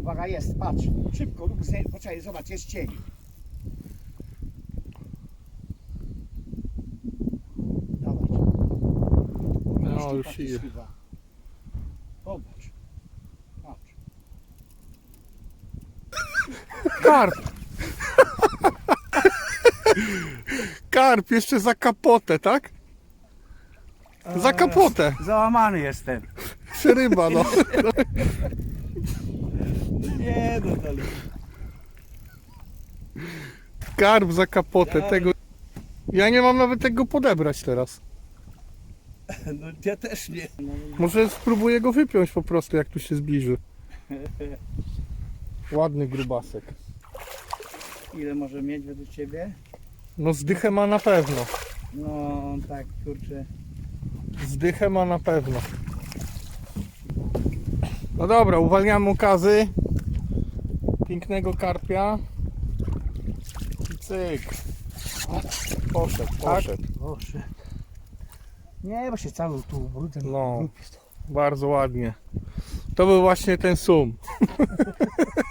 uwaga, jest, patrz. Szybko, rób zdjęcie. Poczekaj, zobacz, jest cień. Dawaj. No, już chyba. Popatrz. Patrz. Karp! Karp jeszcze za kapotę, tak? Za kapotę! Załamany jestem. Ryba, no. Karp za kapotę, tego... Ja nie mam nawet tego podebrać teraz. No ja też nie. Może spróbuję go wypiąć po prostu, jak tu się zbliży. Ładny grubasek. ile może mieć według ciebie? No zdychę ma na pewno. No tak, kurczę. Zdychę ma na pewno. No dobra, uwalniamy okazy. Pięknego karpia. I cyk. Poszedł, poszedł. Proszę. Nie, bo się cały tu ubrudzę. No. Bardzo ładnie. To był właśnie ten sum.